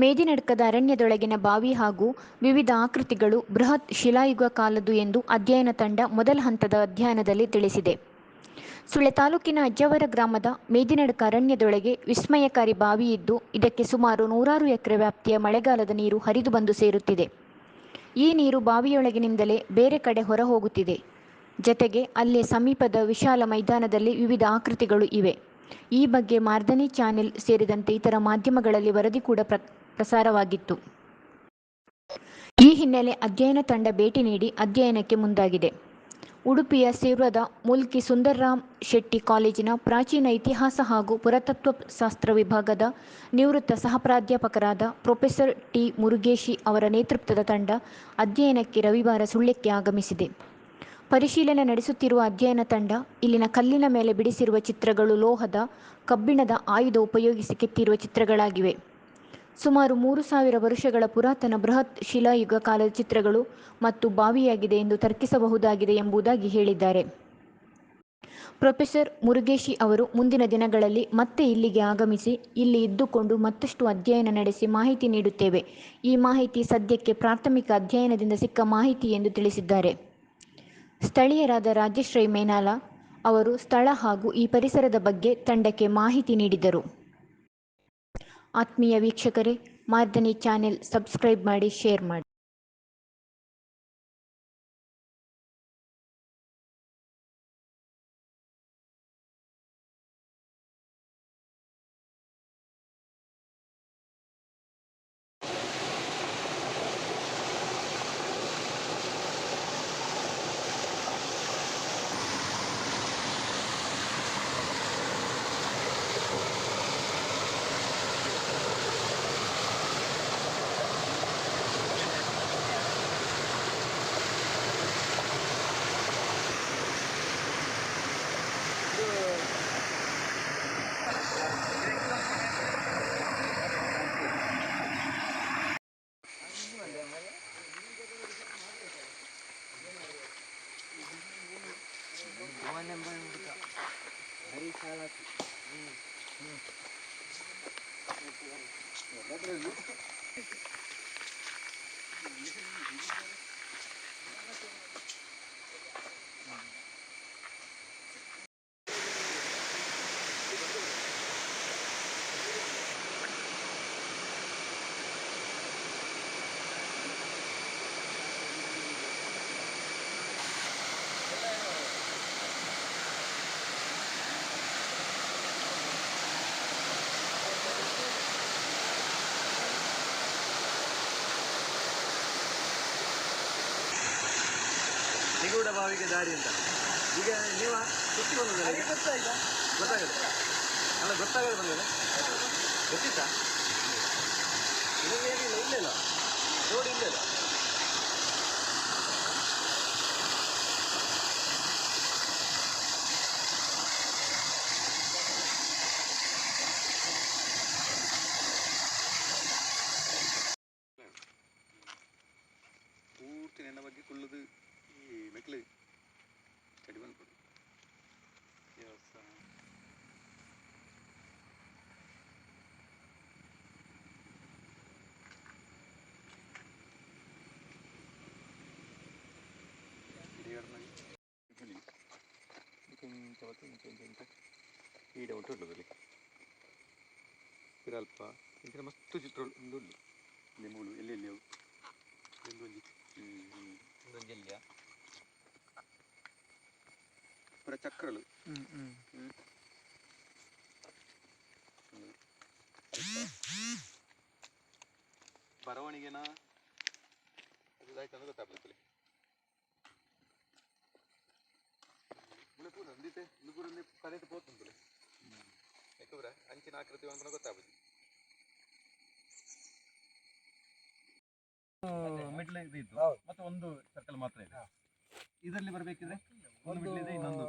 ಮೇದಿನಡ್ಕದ ಅರಣ್ಯದೊಳಗಿನ ಬಾವಿ ಹಾಗೂ ವಿವಿಧ ಆಕೃತಿಗಳು ಬೃಹತ್ ಶಿಲಾಯುಗ ಕಾಲದ್ದು ಎಂದು ಅಧ್ಯಯನ ತಂಡ ಮೊದಲ ಹಂತದ ಅಧ್ಯಯನದಲ್ಲಿ ತಿಳಿಸಿದೆ. ಸುಳೆ ತಾಲೂಕಿನ ಅಜ್ಜವರ ಗ್ರಾಮದ ಮೇದಿನಡ್ಕ ಅರಣ್ಯದೊಳಗೆ ವಿಸ್ಮಯಕಾರಿ ಬಾವಿ ಇದ್ದು, ಇದಕ್ಕೆ ಸುಮಾರು ನೂರಾರು ಎಕರೆ ವ್ಯಾಪ್ತಿಯ ಮಳೆಗಾಲದ ನೀರು ಹರಿದು ಬಂದು ಸೇರುತ್ತಿದೆ. ಈ ನೀರು ಬಾವಿಯೊಳಗಿನಿಂದಲೇ ಬೇರೆ ಕಡೆ ಹೊರ ಹೋಗುತ್ತಿದೆ ಜತೆಗೆ ಅಲ್ಲಿ ಸಮೀಪದ ವಿಶಾಲ ಮೈದಾನದಲ್ಲಿ ವಿವಿಧ ಆಕೃತಿಗಳು ಇವೆ. ಈ ಬಗ್ಗೆ ಮಾರ್ದನಿ ಚಾನೆಲ್ ಸೇರಿದಂತೆ ಇತರ ಮಾಧ್ಯಮಗಳಲ್ಲಿ ವರದಿ ಕೂಡ ಪ್ರ ಪ್ರಸಾರವಾಗಿತ್ತು. ಈ ಹಿನ್ನೆಲೆ ಅಧ್ಯಯನ ತಂಡ ಭೇಟಿ ನೀಡಿ ಅಧ್ಯಯನಕ್ಕೆ ಮುಂದಾಗಿದೆ. ಉಡುಪಿಯ ಸಿರ್ವದ ಮುಲ್ಕಿ ಸುಂದರ್ರಾಮ್ ಶೆಟ್ಟಿ ಕಾಲೇಜಿನ ಪ್ರಾಚೀನ ಇತಿಹಾಸ ಹಾಗೂ ಪುರಾತತ್ವ ಶಾಸ್ತ್ರ ವಿಭಾಗದ ನಿವೃತ್ತ ಸಹಪ್ರಾಧ್ಯಾಪಕರಾದ ಪ್ರೊಫೆಸರ್ ಟಿ ಮುರುಗೇಶಿ ಅವರ ನೇತೃತ್ವದ ತಂಡ ಅಧ್ಯಯನಕ್ಕೆ ರವಿವಾರ ಸುಳ್ಯಕ್ಕೆ ಆಗಮಿಸಿದೆ. ಪರಿಶೀಲನೆ ನಡೆಸುತ್ತಿರುವ ಅಧ್ಯಯನ ತಂಡ ಇಲ್ಲಿನ ಕಲ್ಲಿನ ಮೇಲೆ ಬಿಡಿಸಿರುವ ಚಿತ್ರಗಳು ಲೋಹದ ಕಬ್ಬಿಣದ ಆಯುಧ ಉಪಯೋಗಿಸಿ ಕೆತ್ತಿರುವ ಚಿತ್ರಗಳಾಗಿವೆ. ಸುಮಾರು ಮೂರು ಸಾವಿರ ವರುಷಗಳ ಪುರಾತನ ಬೃಹತ್ ಶಿಲಾಯುಗ ಕಾಲದ ಚಿತ್ರಗಳು ಮತ್ತು ಬಾವಿಯಾಗಿದೆ ಎಂದು ತರ್ಕಿಸಬಹುದಾಗಿದೆ ಎಂಬುದಾಗಿ ಹೇಳಿದ್ದಾರೆ. ಪ್ರೊಫೆಸರ್ ಮುರುಗೇಶಿ ಅವರು ಮುಂದಿನ ದಿನಗಳಲ್ಲಿ ಮತ್ತೆ ಇಲ್ಲಿಗೆ ಆಗಮಿಸಿ, ಇಲ್ಲಿ ಇದ್ದುಕೊಂಡು ಮತ್ತಷ್ಟು ಅಧ್ಯಯನ ನಡೆಸಿ ಮಾಹಿತಿ ನೀಡುತ್ತೇವೆ. ಈ ಮಾಹಿತಿ ಸದ್ಯಕ್ಕೆ ಪ್ರಾಥಮಿಕ ಅಧ್ಯಯನದಿಂದ ಸಿಕ್ಕ ಮಾಹಿತಿ ಎಂದು ತಿಳಿಸಿದ್ದಾರೆ. ಸ್ಥಳೀಯರಾದ ರಾಜಶ್ರೀ ಮೇನಾಲ ಅವರು ಸ್ಥಳ ಹಾಗೂ ಈ ಪರಿಸರದ ಬಗ್ಗೆ ತಂಡಕ್ಕೆ ಮಾಹಿತಿ ನೀಡಿದರು. ಆತ್ಮೀಯ ವೀಕ್ಷಕರೇ ಮಾರ್ದನಿ ಚಾನೆಲ್ ಸಬ್ಸ್ಕ್ರೈಬ್ ಮಾಡಿ ಶೇರ್ ಮಾಡಿ અને મળ્યું બધા હરી સારા ನಿಗೂಢ ಬಾವಿಗೆ ದಾರಿ ಅಂತ. ಈಗ ನೀವು ಸುತ್ತಿ ಬಂದ ಗೊತ್ತಾಗಲ್ಲ. ಅಲ್ಲ ಗೊತ್ತಾಗಲ್ಲ ಬಂದದ ಗೊತ್ತಿತ್ತಾ? ನಿಮಗೆ ಏನಿಲ್ಲ ಇಲ್ಲ ರೋಡ್ ಇಲ್ಲಿಲ್ಲ ಪೂರ್ತಿ ನೆನ ಬಗ್ಗೆ ಕುಳ್ಳದು ಈ ಮೆಕ್ಲು ಕಡಿ ಬಂದ್ಬಿಡು ಈಡೆ ಉಂಟು ಉಳ್ಳದಲ್ಲಿ ಅಲ್ಪ ಇಂಚಿನ ಮಸ್ತು ಚಿತ್ರ ಉಂಡು ಉಳ್ಳು ಇಲ್ಲಿ ಮೂಳು ಎಲ್ಲೆಲ್ಲಿ ಅವು ಒಂದೊಂದು ಒಂದೊಂದು ಎಲ್ಲಿಯ ಪುರ ಚಕ್ರಗಳು. ಬರವಣಿಗೆನ ಗೊತ್ತಾಗ್ತದೆ ಪೂರ ಅಂದಿತ್ತೆ ಮುಳುಗುರಲ್ಲಿ ಕರೆಂಟ್ ಪೋತುಂಟು ಯಾಕಂದ್ರೆ ಅಂಚಿನ ಆಕೃತಿ ಅಂತ ಗೊತ್ತಾಗುತ್ತೆ ಮಿಡ್ಲ್ ಇದು ಇತ್ತು ಮತ್ತೆ ಒಂದು ಸರ್ಕಲ್ ಮಾತ್ರ ಇದೆ. ಇದರಲ್ಲಿ ಬರಬೇಕಿದ್ರೆ ಒಂದು ಮಿಡ್ಲ್ ಇದೆ ಇನ್ನೊಂದು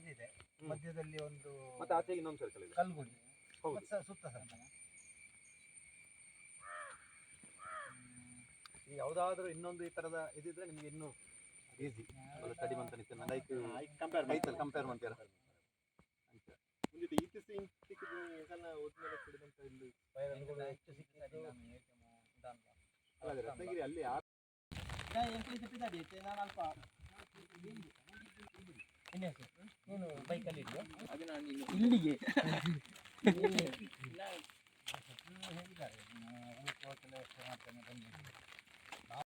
ಇದಿದೆ. ಮಧ್ಯದಲ್ಲಿ ಒಂದು ಮತ್ತೆ ಆಚೆ ಇನ್ನೊಂದು ಸರ್ಕಲ್ ಇದೆ. ಕಲ್ಗುಡಿ. ಹೌದು. ಮತ್ತೆ ಸ- ಸುತ್ತ ಸರ್ಕಲ್ ಈ ಯಾವುದಾದ್ರೂ ಇನ್ನೊಂದು ಈ ತರದ ಇದಿದ್ರೆ ನಿಮ್ಗೆ ಇನ್ನೂ ಈಸಿ ಸ್ಟಡಿ ಅಂತ ಅನಿಸ್ತದೆ ಲೈಕ್ ಕಂಪೇರ್ ಕಂಪೇರ್ ಮಾಡ್ತೀರಾ ಅಲ್ಲ, ರತ್ನಗಿರಿ ಅಲ್ಲಿ ಆ ನಾನು ಅಲ್ಪ ನೀನು ಬೈಕಲ್ಲಿ ಇಲ್ಲಿಗೆ?